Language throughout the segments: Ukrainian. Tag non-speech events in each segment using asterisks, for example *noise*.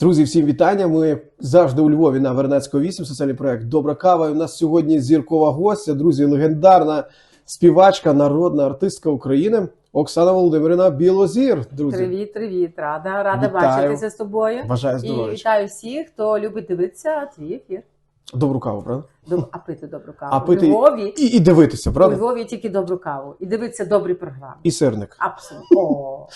Друзі, всім вітання. Ми завжди у Львові на Вернецького 8, соціальний проект Добра кава. І у нас сьогодні зіркова гостя, друзі, легендарна співачка, народна артистка України Оксана Володимирівна Білозір. Друзі, Привіт, привіт, рада, рада Вітаю. бачитися з тобою. бажаю І вітаю всіх, хто любить дивитися твій ефір. Добру каву, правда? Доб- А пити добру каву. А пити- У Львові, І, і дивитися, у? Львові тільки добру каву. І дивитися добрі програми. І сирник. Абсолютно. О,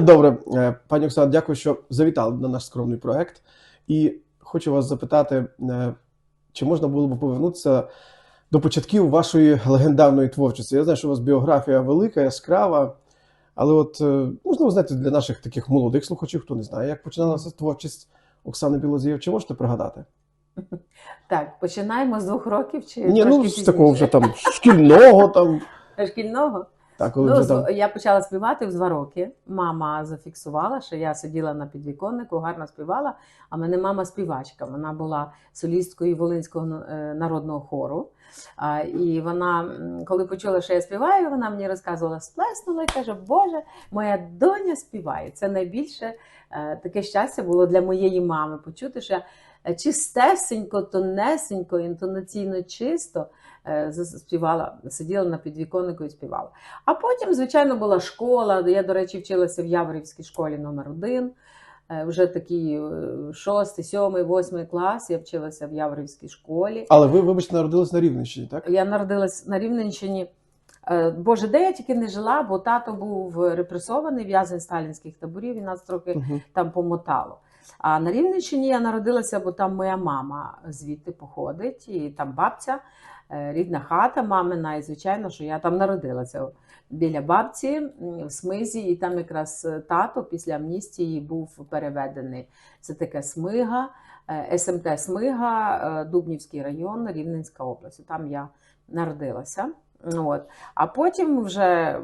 Добре, Е, пані Оксана, дякую, що завітали на наш скромний проект. І хочу вас запитати, е, чи можна було б повернутися до початків вашої легендарної творчості? Я знаю, що у вас біографія велика, яскрава, але от, е, можливо, знаєте, для наших таких молодих слухачів, хто не знає, як починалася творчість Оксани Білозір, чи можете пригадати? *laughs* Так, починаємо з двох років чи Ні, ну з такого вже там шкільного там. *laughs* шкільного. Так, коли Ну, вже там. я почала співати в два роки. Мама зафіксувала, що я сиділа на підвіконнику, гарно співала. А мене мама співачка. Вона була солісткою Волинського е, народного хору. І вона, коли почула, що я співаю, вона мені розказувала, сплеснула і каже: Боже, моя доня співає. Це найбільше е, таке щастя було для моєї мами почути, що я чистесенько, тонесенько, інтонаційно чисто е, співала, сиділа на підвіконнику і співала. А потім, звичайно, була школа. Я, до речі, вчилася в Яворівській школі номер 1 Вже такий е, шостий, сьомий, восьмий клас. Я вчилася в Яворівській школі. Але ви, вибачте, народились на Рівненщині, так? Я народилась на Рівненщині. Е, Боже, де я тільки не жила, бо тато був репресований, в'язень сталінських таборів, і нас трохи Угу. там помотало. А на Рівненщині я народилася, бо там моя мама звідти походить, і там бабця, е, рідна хата мамина, і звичайно, що я там народилася біля бабці в смизі, і там якраз е, тато після амністії був переведений. Це таке смига, е, СМТ Смига, Дубнівський район, Рівненська область. Там я народилася. От. А потім вже.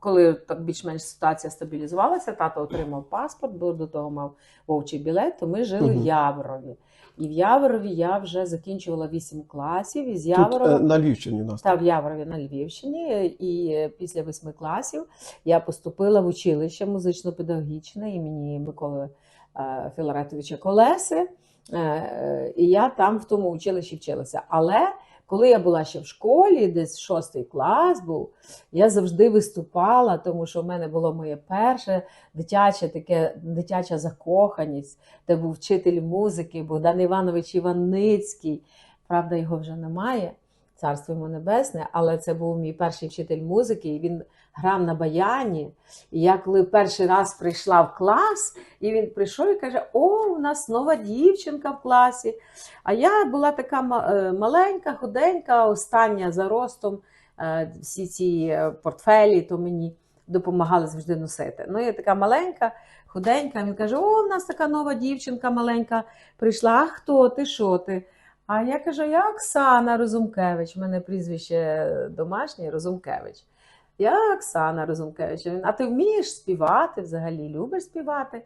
Коли так більш-менш ситуація стабілізувалася, тато отримав паспорт, бо до того мав вовчий білет, то ми жили Мгм. в Яворові. І в Яворові я вже закінчувала 8 класів, і з Тут е, на Львівщині нас. та в Яворові на Львівщині. І після восьми класів я поступила в училище музично-педагогічне імені Миколи е, Філаретовича Колеси. Е, І я там в тому училищі вчилася. Але коли я була ще в школі, десь шостий клас був, я завжди виступала, тому що в мене було моє перше дитяче таке дитяча закоханість, де був вчитель музики Богдан Іванович Іваницький. Правда, його вже немає. Царство йому небесне, але це був мій перший вчитель музики, і він грав на баяні. І я коли перший раз прийшла в клас, і він прийшов і каже: О, у нас нова дівчинка в класі. А я була така е, маленька, худенька, остання за ростом. Е, Всі ці е, портфелі то мені допомагали завжди носити. Ну, я така маленька, худенька. Він каже: О, у нас така нова дівчинка маленька прийшла. А хто ти? Що ти? А я кажу, я Оксана Розумкевич, у мене прізвище домашнє Розумкевич. Я Оксана Розумкевич. А ти вмієш співати взагалі? Любиш співати?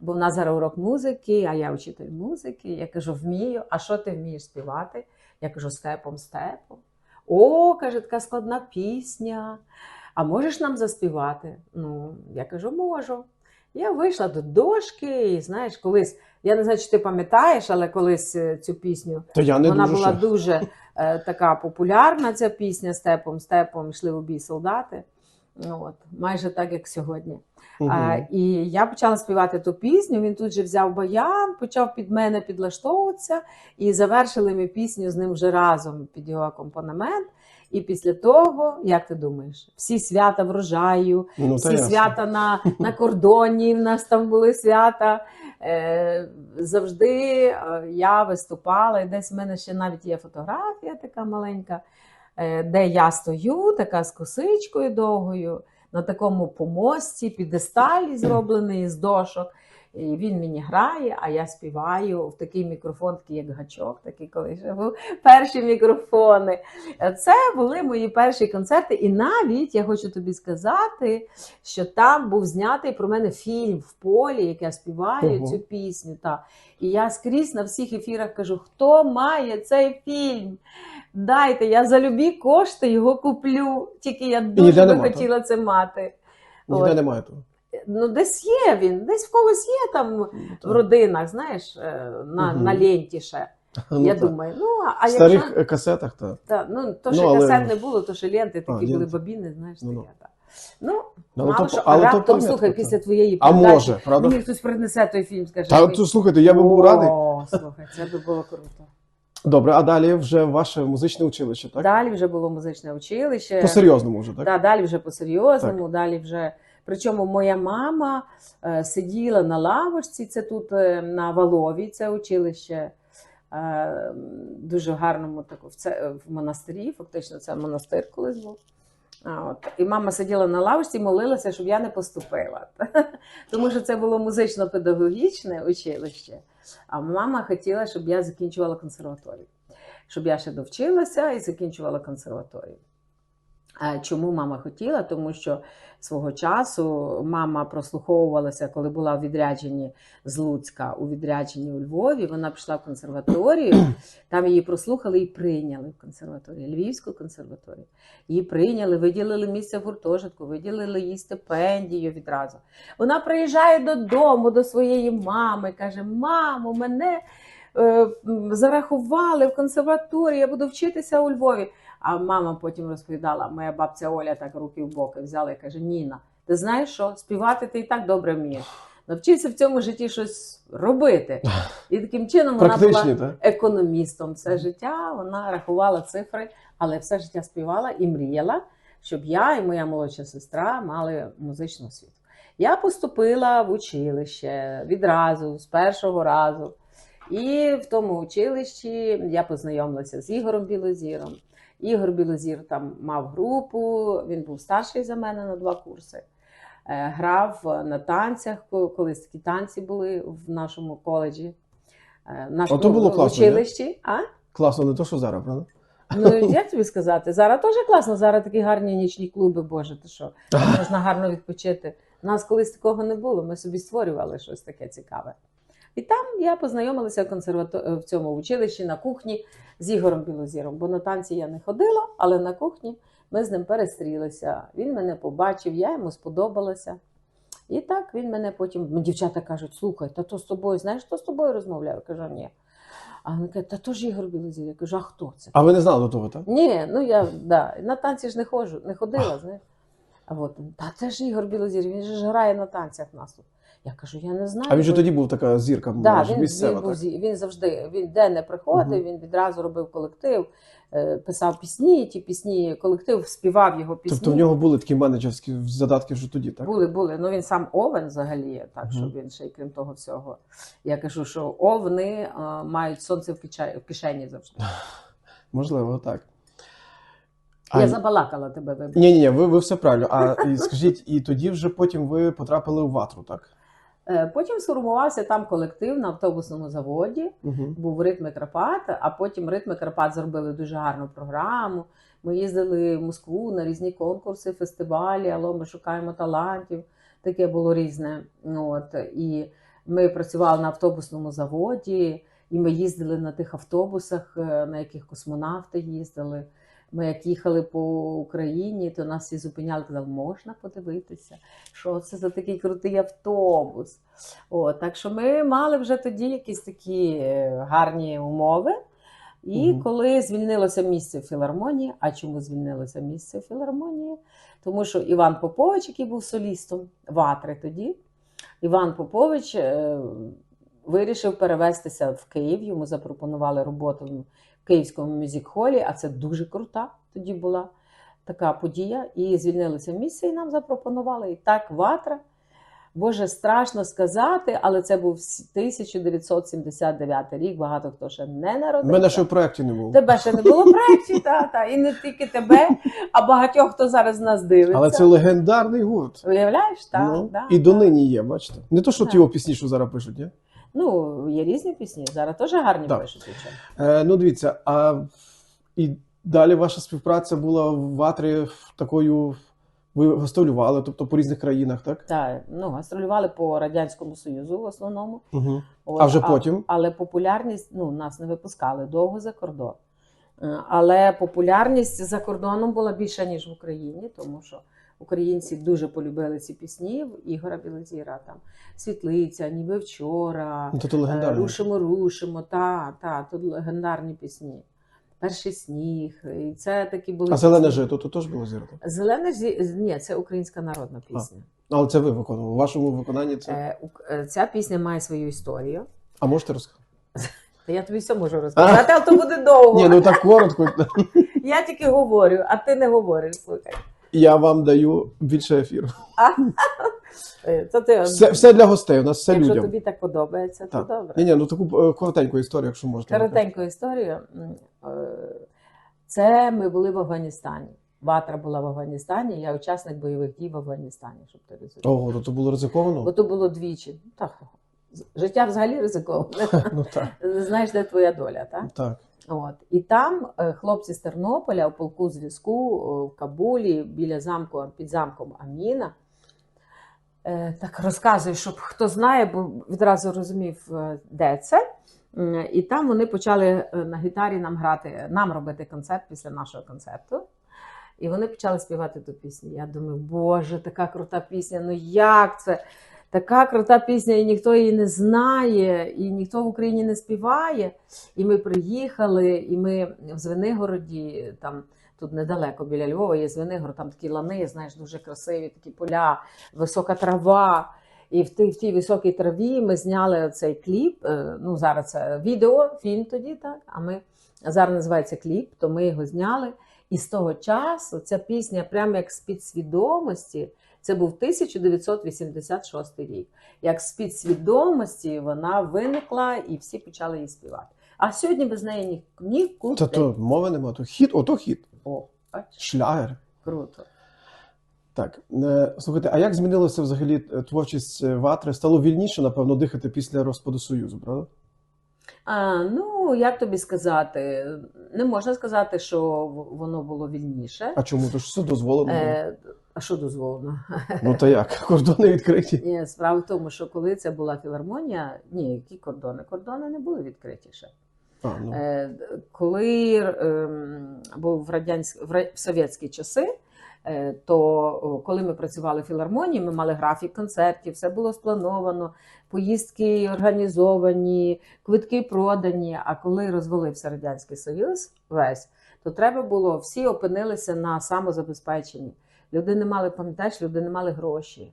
Бо в нас зараз урок музики, а я вчитель музики. Я кажу, вмію. А що ти вмієш співати? Я кажу, степом, степом. О, каже, така складна пісня. А можеш нам заспівати? Ну, я кажу, можу. Я вийшла до дошки, і знаєш, колись, я не знаю, чи ти пам'ятаєш, але колись е, цю пісню Та я не вона дуже була ще. дуже е, така популярна, ця пісня степом, степом йшли у бій солдати. Ну, От, майже так, як сьогодні. Мгм. А, і я почала співати ту пісню. Він тут же взяв баян, почав під мене підлаштовуватися, і завершили ми пісню з ним вже разом під його акомпанемент. І після того, як ти думаєш, всі свята врожаю, Ну, всі ясно. свята на, *laughs* на кордоні, в нас там були свята. Е, завжди е, я виступала, і десь в мене ще навіть є фотографія така маленька, де я стою, така з косичкою довгою, на такому помості, підесталі зроблений з дошок. І він мені грає, а я співаю в такий мікрофон, такий як гачок, такий коли ще був перші мікрофони. Це були мої перші концерти, і навіть я хочу тобі сказати, що там був знятий про мене фільм в полі, як я співаю Ого. цю пісню. Та. І я скрізь на всіх ефірах кажу: хто має цей фільм? Дайте, я за любі кошти його куплю. Тільки я дуже би хотіла це мати. Ніде немає того. Ну, десь є він, десь в когось є там Ну, в родинах, знаєш, е, на, Мгм. на ленті ще. *laughs* Ну, я так. думаю, ну, а- В старих якщо... е, касетах, так. Та, ну, то, Ну, що але- касет не було, то що ленти такі А, були бобіни, знаєш, Ну, таке. ну. Ну, Ну, мало то- що, але а то раптом, слухай, після твоєї А передачі може, правда? мені хтось принесе той фільм, скаже, Та то слухайте, я би був радий. О, слухай, це би було круто. Добре, а далі вже ваше музичне училище, так? Далі вже було музичне училище. По-серйозному вже, так? Да, далі вже по-серйозному, далі вже. Причому моя мама е, сиділа на лавочці, це тут е, на Валові, це училище. Е, дуже гарному в, монастирі, фактично це монастир колись був. От. І мама сиділа на лавочці і молилася, щоб я не поступила. *laughs* Тому що це було музично-педагогічне училище. А мама хотіла, щоб я закінчувала консерваторію. Щоб я ще довчилася і закінчувала консерваторію. Чому мама хотіла? Тому що свого часу мама прослуховувалася, коли була у відрядженні з Луцька, у відрядженні у Львові. Вона пішла в консерваторію, *clears throat* там її прослухали і прийняли в консерваторію, Львівську консерваторію. Її прийняли, виділили місце в гуртожитку, виділили їй стипендію відразу. Вона приїжджає додому до своєї мами, каже: Мамо, мене е, зарахували в консерваторію, я буду вчитися у Львові. А мама потім розповідала, моя бабця Оля так руки в боки взяла і каже: Ніна, ти знаєш що? Співати ти і так добре вмієш. Навчися в цьому житті щось робити. І таким чином вона була так? економістом все життя. Вона рахувала цифри, але все життя співала і мріяла, щоб я і моя молодша сестра мали музичну освіту. Я поступила в училище відразу, з першого разу. І в тому училищі я познайомилася з Ігорем Білозіром. Ігор Білозір там мав групу, він був старший за мене на два курси. Е, Грав на танцях, колись такі танці були в нашому коледжі, е, в нашому Ото було класно, училищі. А? Класно, не то, що зараз, правда? Ну, як тобі сказати? Зараз теж класно, зараз такі гарні нічні клуби, Боже, ти що? Можна гарно відпочити. У нас колись такого не було, ми собі створювали щось таке цікаве. І там я познайомилася в, консервато... в цьому училищі на кухні з Ігорем Білозіром, бо на танці я не ходила, але на кухні ми з ним перестрілися. Він мене побачив, я йому сподобалася. І так він мене потім. ну, Дівчата кажуть: слухай, та то з тобою, знаєш, хто з тобою розмовляв? Я кажу, ні. А він каже, та то ж Ігор Білозір. Я кажу, а хто це? А ви не знали до того, так? Ні, ну я да, на танці ж не ходжу, не ходила, знаєш. А от, та це ж Ігор Білозір, він же ж грає на танцях нас тут. Я кажу, я не знаю. А він же тоді був така зірка Да, він, місцева, він, був, так? він завжди він де не приходив, Мгм. він відразу робив колектив, е, писав пісні, ті пісні, колектив співав його пісні. Тобто в нього були такі менеджерські задатки вже тоді, так? Були, були. Ну він сам овен взагалі, так Мгм. що він ще й крім того всього. Я кажу, що овни е, мають сонце в кишені, в кишені завжди. *laughs* Можливо, так. Я забалакала тебе. Ні, ні, ні, ви, ви все правильно. А скажіть, і тоді вже потім ви потрапили у ватру, так? Е, Потім сформувався там колектив на автобусному заводі. Угу. Був ритм і Карпат, а потім ритм і Карпат зробили дуже гарну програму. Ми їздили в Москву на різні конкурси, фестивалі, алло, ми шукаємо талантів. Таке було різне. От. І ми працювали на автобусному заводі, і ми їздили на тих автобусах, е, на яких космонавти їздили. Ми як їхали по Україні, то нас всі зупиняли, казали, можна подивитися, що це за такий крутий автобус. О, так що ми мали вже тоді якісь такі е, гарні умови. І Мгм. коли звільнилося місце в філармонії, а чому звільнилося місце в філармонії? Тому що Іван Попович, який був солістом Ватри тоді, Іван Попович е, вирішив перевестися в Київ. Йому запропонували роботу Київському мюзик-холі, а це дуже крута тоді була така подія. І звільнилося місце, і нам запропонували. І так Ватра. Боже, страшно сказати, але це був 1979 рік. Багато хто ще не У народився. мене ще в проєкті не було. Тебе ще не було в проєкті, та, та. і не тільки тебе, а багатьох, хто зараз нас дивиться. Але це легендарний гурт. Уявляєш, так? ну, да, і да. донині є, бачите. Не то, що ті його пісні, що зараз пишуть, ні? Ну, є різні пісні, зараз теж гарні Так. пишуть. Е, ну, дивіться, а і далі ваша співпраця була в ватрі такою. Ви гастролювали, тобто по різних країнах, так? Так, ну, гастролювали по Радянському Союзу в основному. Угу. От, А вже потім? Але популярність, ну, нас не випускали довго за кордон. Е, Але популярність за кордоном була більша, ніж в Україні, тому що українці дуже полюбили ці пісні в Ігора Білозіра. Там Світлиця, ніби вчора, Ну, легендарно. Рушимо, рушимо. Та, та, тут легендарні пісні. Перший сніг. І це такі були. А зелене жито то теж було зірка. Зелене зі- ні, це українська народна пісня. Але це ви виконували. У вашому виконанні це. Е, е, Ця пісня має свою історію. А можете розказати? *laughs* Та Я тобі все можу розказати, але то буде *laughs* довго. Ні, ну так коротко. *laughs* Я тільки говорю, а ти не говориш. Слухай. Я вам даю більше ефіру. *laughs* Е, То ти, Все, все для гостей, у нас все якщо людям. тобі так подобається, то добре. Ні, ні, ну таку е, коротеньку історію, якщо можете. Коротеньку історію. Е, Це ми були в Афганістані. Ватра була в Афганістані, я учасник бойових дій в Афганістані, щоб ти розумів. Ого, то, то було Бо ризиковано? то було двічі. Так, життя взагалі ризиковане. *laughs* Ну так. Знаєш, де твоя доля, так? Так. От. І там е, хлопці з Тернополя у полку зв'язку в Кабулі біля замку під замком Аміна. Е, Так розказую, щоб хто знає, бо відразу розумів, е, де це. І там вони почали е, на гітарі нам грати, нам робити концерт після нашого концерту. І вони почали співати ту пісню. Я думаю, боже, така крута пісня. Ну як це? Така крута пісня, і ніхто її не знає, і ніхто в Україні не співає. І ми приїхали, і ми в Звенигороді, там тут недалеко біля Львова є Звенигород, там такі лани, знаєш, дуже красиві, такі поля, висока трава. І в тій, в тій високій траві ми зняли цей кліп. е, Ну, зараз це відео, фільм тоді, так. А ми зараз називається кліп, то ми його зняли. І з того часу ця пісня, прямо як з підсвідомості, це був 1986 рік. Як з підсвідомості вона виникла і всі почали її співати. А сьогодні без неї ні, нікуди. Та то мови нема, то хіт, ото хіт. О, бачиш, Шлягер. круто. Так, е, слухайте, а як змінилася взагалі е, творчість е, ватри? Стало вільніше, напевно, дихати після розпаду Союзу, правда? А, ну, як тобі сказати, не можна сказати, що воно було вільніше. А чому? То ж все дозволено. Е, а що дозволено? *laughs* Ну то як? Кордони відкриті. Ні, справа в тому, що коли це була філармонія, ні, які кордони? Кордони не були відкриті ще. А, ну. Е, коли ем, був в радянські в, в совєтські часи, е, то коли ми працювали в філармонії, ми мали графік концертів, все було сплановано, поїздки організовані, квитки продані. А коли розвалився радянський союз, весь то треба було всі опинилися на самозабезпеченні. Люди не мали, пам'ятаєш, люди не мали гроші.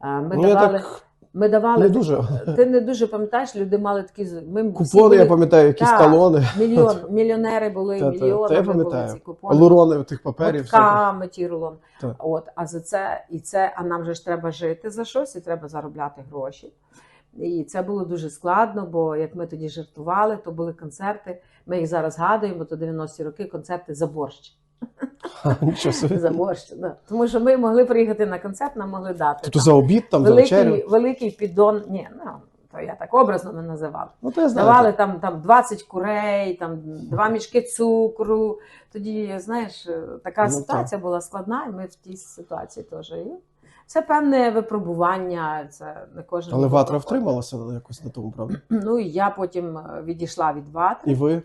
Ми ну давали, так ми давали не дуже. *laughs* ти не дуже пам'ятаєш, люди мали такі ми Купони, були- я пам'ятаю, якісь Так. талони, Мільйон, *laughs* мільйонери були, Та, та, мільйони та я були ці купони. лурони тих паперів. Гудками ті рулон. От, а за це, і це, а нам же ж треба жити за щось, і треба заробляти гроші. І це було дуже складно, бо як ми тоді жартували, то були концерти. Ми їх зараз згадуємо, то 90-ті роки концерти за борщ. Ха, *laughs* Нічого собі. За борщ. Да. Тому що ми могли приїхати на концерт, нам могли дати. Тобто там за обід, там, за великий, великий піддон. Ні, ну то я так образно не називала. Ну, то я знаю. Давали там, там 20 курей, там два мішки цукру. Тоді, знаєш, е, така Ну, ситуація була складна, і ми в тій ситуації теж. І це певне випробування. Це не кожен. Але ватра проходити. втрималася якось на тому, правда? *clears throat* Ну і я потім е, відійшла від ватри. І ви?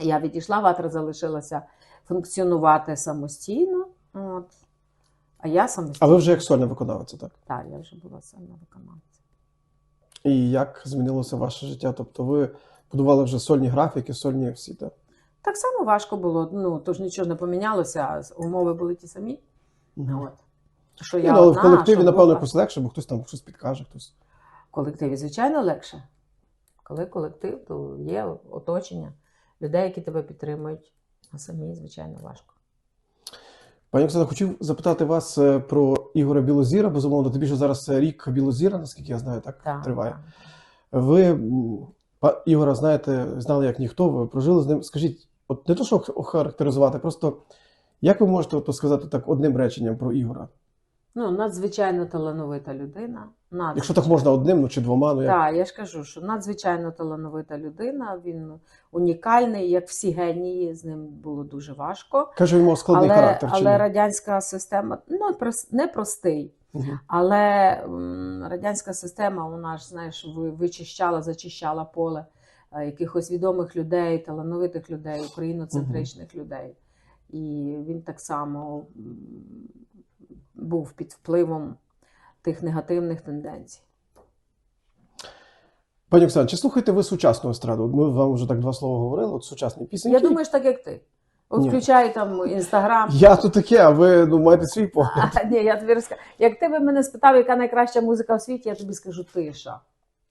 Я відійшла, ватра залишилася функціонувати самостійно. От. А я А ви вже як сольна виконавиця, так? Так, я вже була сильно виконавця. І як змінилося ваше життя? Тобто ви будували вже сольні графіки, сольні всі, так? Так само важко було. Ну тож нічого не помінялося, умови були ті самі. Мгм. От. Що я ну, але в колективі, що напевно, група. якось легше, бо хтось там щось підкаже, хтось. В колективі, звичайно, легше. Коли колектив, то є оточення людей, які тебе підтримують. А самі, звичайно, важко. Пані Оксана, хотів запитати вас е, про Ігоря Білозіра. Безумовно, тобі ж зараз рік Білозіра, наскільки я знаю, так, Так, триває. так. Ви Ігора знаєте, знали як ніхто, ви прожили з ним. Скажіть, от не то, що охарактеризувати, просто як ви можете от, сказати так одним реченням про Ігора? Ну, надзвичайно талановита людина. Надзвичайно. Якщо так можна одним, ну чи двома, ну як? Так, я ж кажу, що надзвичайно талановита людина. Він унікальний, як всі генії, з ним було дуже важко. Каже, мав складний але, характер. чи але ні? радянська система ну, прос- непростий. Мгм. Але м, радянська система, вона ж знаєш, вичищала, зачищала поле е, якихось відомих людей, талановитих людей, україноцентричних людей. І він так само м, був під впливом тих негативних тенденцій. Пані Оксана, чи слухаєте ви сучасну естраду? От Ми вам вже так два слова говорили, от сучасні пісні. Я думаю, ж так як ти. От Ні. включай там інстаграм. Я тут таке, а ви ну, маєте свій погляд. А, *laughs* ні, я тобі розкажу. Як ти би мене спитав, яка найкраща музика в світі, я тобі скажу тиша.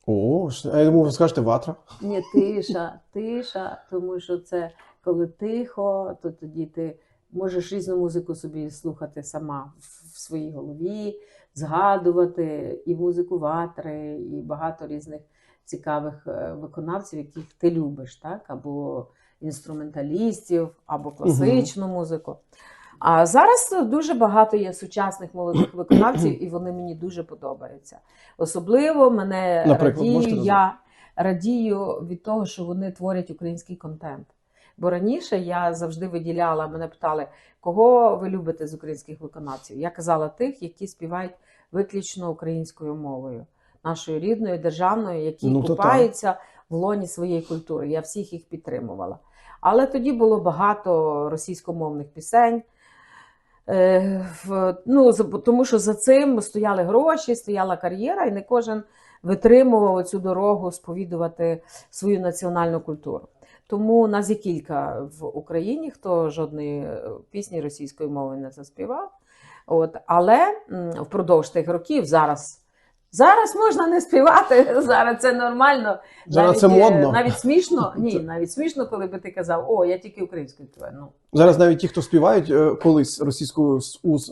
О, а я думаю, ви скажете ватра. Ні, тиша, тиша, тому що це коли тихо, то тоді ти можеш різну музику собі слухати сама в- в своїй голові, згадувати і музику ватри, і багато різних цікавих е, виконавців, яких ти любиш, так? або інструменталістів, або класичну музику. А зараз дуже багато є сучасних молодих виконавців, і вони мені дуже подобаються. Особливо мене Наприклад, радію, я радію від того, що вони творять український контент. Бо раніше я завжди виділяла, мене питали, кого ви любите з українських виконавців. Я казала тих, які співають виключно українською мовою, нашою рідною, державною, які Ну, купаються в лоні своєї культури. Я всіх їх підтримувала. Але тоді було багато російськомовних пісень. Е, в- ну, тому що за цим стояли гроші, стояла кар'єра, і не кожен витримував цю дорогу сповідувати свою національну культуру. Тому нас є кілька в Україні, хто жодної е, пісні російської мови не заспівав. От, але впродовж тих років зараз. Зараз можна не співати, *laughs* зараз це нормально. Зараз це е, модно. Навіть смішно, *laughs* ні, навіть смішно, коли би ти казав, о, я тільки українською співаю. Ну, Зараз навіть ті, хто співають е, колись російською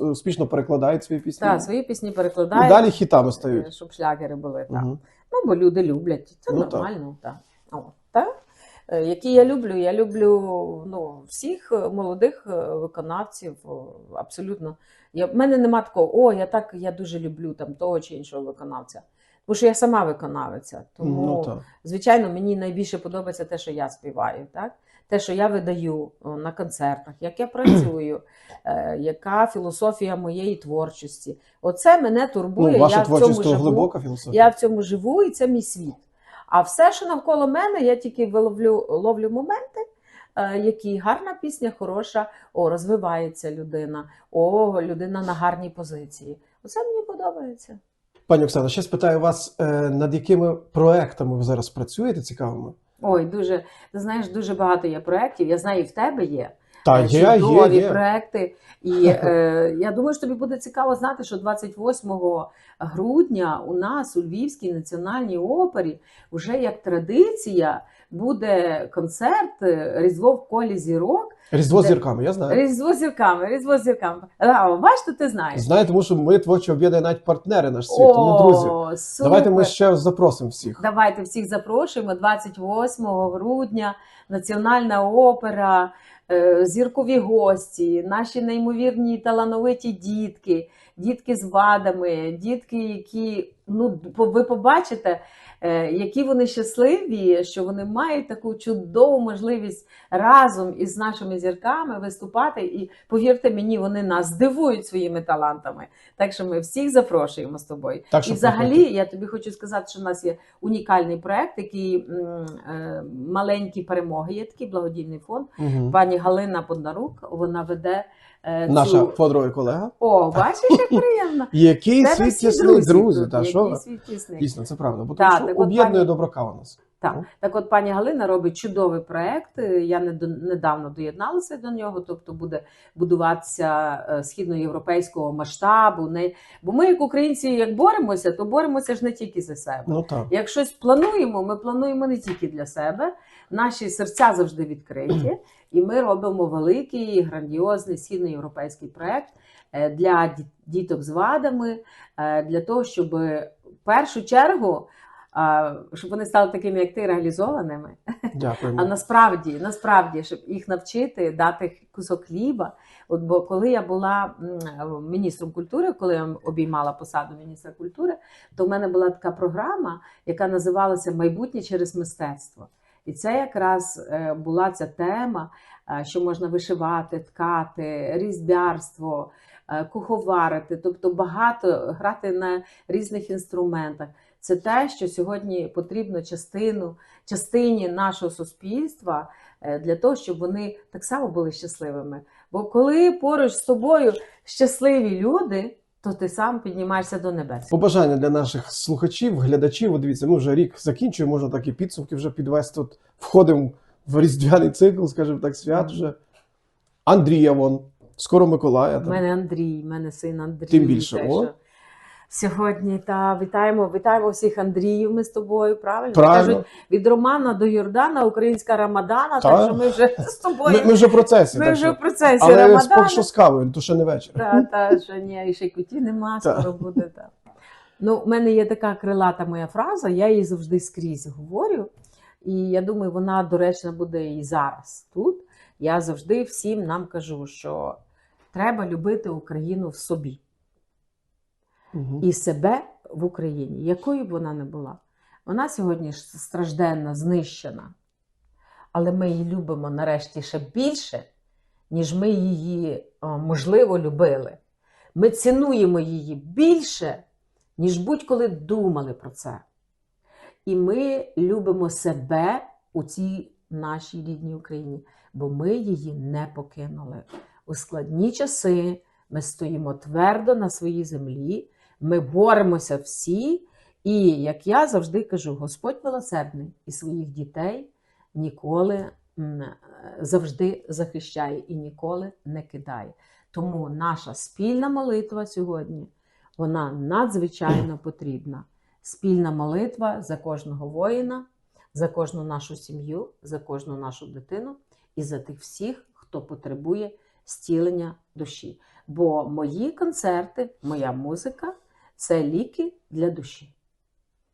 успішно перекладають свої пісні. так, свої пісні перекладають. І далі хітами стають. щоб шлягери були. Так. Угу. Ну, бо люди люблять. Це Ну, так. нормально, так. О, так. Е, Які я люблю? Я люблю ну, всіх е, молодих е, виконавців. Абсолютно. Я, в мене нема такого, о, я так я дуже люблю там того чи іншого виконавця. Тому що я сама виконавиця. Тому, Ну, так. звичайно, мені найбільше подобається те, що я співаю, так? те, що я видаю на концертах, як я працюю, е, яка філософія моєї творчості. Оце мене турбує. Ну, ваша я в цьому живу. глибока філософія. Я в цьому живу, і це мій світ. А все, що навколо мене, я тільки виловлю, ловлю моменти, е, які гарна пісня, хороша, о, розвивається людина, о, людина на гарній позиції. Оце мені подобається. Пані Оксана, ще спитаю вас, е, над якими проектами ви зараз працюєте цікавими? Ой, дуже, ти знаєш, дуже багато є проєктів. Я знаю, і в тебе є. Та е, є, чудові є, є. проекти. І е, *laughs* я думаю, що тобі буде цікаво знати, що 28 грудня у нас у Львівській національній опері вже як традиція буде концерт е, Різдво в колі зірок. Різдво з Де- зірками, я знаю. Різдво з зірками, Різдво з зірками. А, бачите, ти знаєш. Знаю, тому що ми творчо об'єднує навіть партнери наш світ. Тому, друзі, супер. давайте ми ще запросимо всіх. Давайте всіх запрошуємо 28 грудня. Національна опера, зіркові гості, наші неймовірні талановиті дітки, дітки з вадами, дітки, які ну ви побачите, е, які вони щасливі, що вони мають таку чудову можливість разом із нашими зірками виступати. І повірте мені, вони нас здивують своїми талантами. Так що ми всіх запрошуємо з тобою. Так і взагалі, я тобі хочу сказати, що в нас є унікальний проект, який е, маленькі перемоги. Є такий благодійний фонд. Угу. Пані Галина Поднарук, вона веде е, Наша цю. подруга і колега. О, бачиш, як приємно. *laughs* Який світ тісний, друзі, та що. Дійсно, це правда. Бо тому що об'єднує пані- доброка у нас. Так, Ну. так от пані Галина робить чудовий проект. Е, Я недавно доєдналася до нього, тобто буде будуватися е, східноєвропейського масштабу. Не... Бо ми, як українці, як боремося, то боремося ж не тільки за себе. Ну так. Як щось плануємо, ми плануємо не тільки для себе. Наші серця завжди відкриті, і ми робимо великий грандіозний східноєвропейський проект е, для діток з вадами, е, для того, щоб в першу чергу. Щоб вони стали такими, як ти, реалізованими, Дякуємо. а насправді, насправді, щоб їх навчити, дати кусок хліба. От бо коли я була міністром культури, коли я обіймала посаду міністра культури, то в мене була така програма, яка називалася Майбутнє через мистецтво. І це якраз е, була ця тема, е, що можна вишивати, ткати, різьбярство, е, куховарити, тобто багато грати на різних інструментах. Це те, що сьогодні потрібно частину, частині нашого суспільства для того, щоб вони так само були щасливими. Бо коли поруч з тобою щасливі люди, то ти сам піднімаєшся до небес. Побажання для наших слухачів, глядачів. От дивіться, ми вже рік закінчуємо, можна так і підсумки вже підвести. От входимо в різдвяний цикл, скажімо так, свят вже. Андрія вон, скоро Миколая. У мене Андрій, в мене син Андрій. Тим більше, Те, о. що Сьогодні та вітаємо, вітаємо всіх Андріїв. Ми з тобою, правильно? Правильно. Кажуть, від Романа до Йордана, українська Рамадана. Так. Так що ми вже з тобою. Ми, ми вже в процесі. Ми так вже в процесі Але Рамадана. поки що з кавою, то ще не вечір. Та, та, що ні, і ще куті нема, Та. скоро буде. Та. Ну, в мене є така крилата моя фраза, я її завжди скрізь говорю. І я думаю, вона доречна буде і зараз тут. Я завжди всім нам кажу, що треба любити Україну в собі Мгм. і себе в Україні, якою б вона не була. Вона сьогодні ж стражденна, знищена. Але ми її любимо нарешті ще більше, ніж ми її, можливо, любили. Ми цінуємо її більше, ніж будь-коли думали про це. І ми любимо себе у цій нашій рідній Україні, бо ми її не покинули. У складні часи ми стоїмо твердо на своїй землі, ми боремося всі. І як я завжди кажу, Господь милосердний і своїх дітей ніколи е, завжди захищає і ніколи не кидає. Тому наша спільна молитва сьогодні вона надзвичайно потрібна. Спільна молитва за кожного воїна, за кожну нашу сім'ю, за кожну нашу дитину і за тих всіх, хто потребує зцілення душі. Бо мої концерти, моя музика це ліки для душі.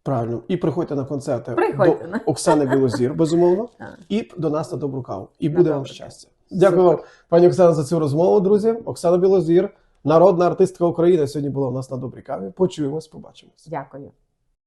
Правильно. І приходьте на концерти Приходьте до Оксани Білозір, безумовно, *laughs* і до нас на добру каву. І буде буде вам щастя. Дякую вам, пані Оксана, за цю розмову, друзі. Оксана Білозір, народна артистка України, сьогодні була у нас на добрій каві. Почуємось, побачимось. Дякую.